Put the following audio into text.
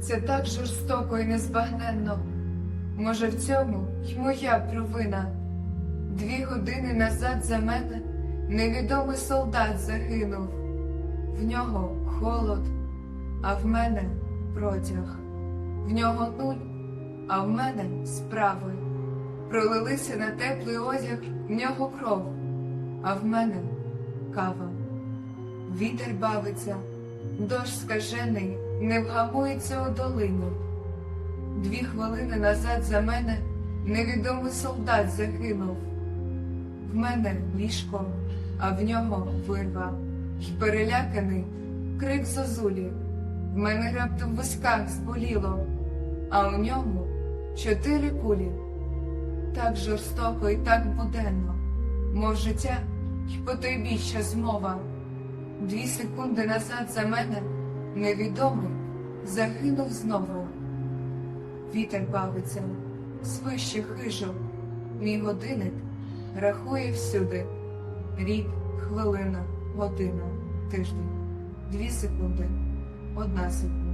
Це так жорстоко і незбагненно. Може, в цьому й моя провина. Дві години назад за мене невідомий солдат загинув. В нього холод, а в мене протяг. В нього нуль, а в мене справи. Пролилися на теплий одяг в нього кров, а в мене кава. Вітер бавиться, дощ скажений не вгамується у долину. Дві хвилини назад за мене невідомий солдат загинув. В мене ліжко, а в нього вирва, й переляканий крик зозулі. В мене раптом в висках зболіло, а у ньому чотири кулі. Так жорстоко і так буденно, мов життя й потойбіччя змова. Дві секунди назад за мене невідомий загинув знову. Вітер бавиться, свище хижо, мій годинник рахує всюди. Рік, хвилина, година, тиждень, дві секунди, одна секунда.